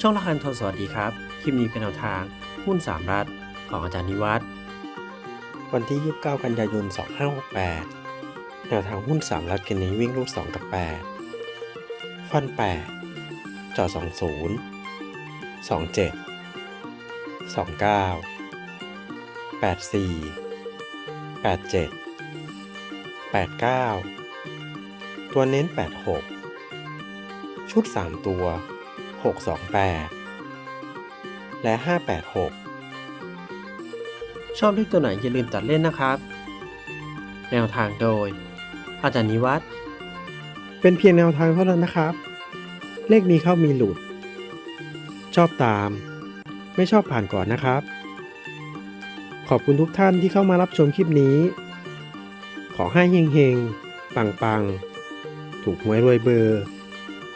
ช่องละคันทรสวัสดีครับ คลิปนี้เป็นแนวทางหุ้น 3 รัฐของอาจารย์นิวัฒน์วันที่ 29 กันยายน 2568 แนวทางหุ้น 3 รัฐกันนี้วิ่งลูก 2 กับ 8 ฟัน 8 จอ20 27 29 84 87 89 ตัวเน้น 86 ชุด 3 ตัว 628 และ 586 ชอบเลขตัวไหนอย่าลืมตัดเล่นนะครับ แนวทางโดย อาจารย์นิวัฒน์เป็นเพียงแนวทางเท่านั้นนะครับ เลขมีเข้ามีหลุด ชอบตาม ไม่ชอบผ่านก่อนนะครับ ขอบคุณทุกท่านที่เข้ามารับชมคลิปนี้ ขอให้เฮงๆ ปังๆ ถูกหวยรวยเบอร์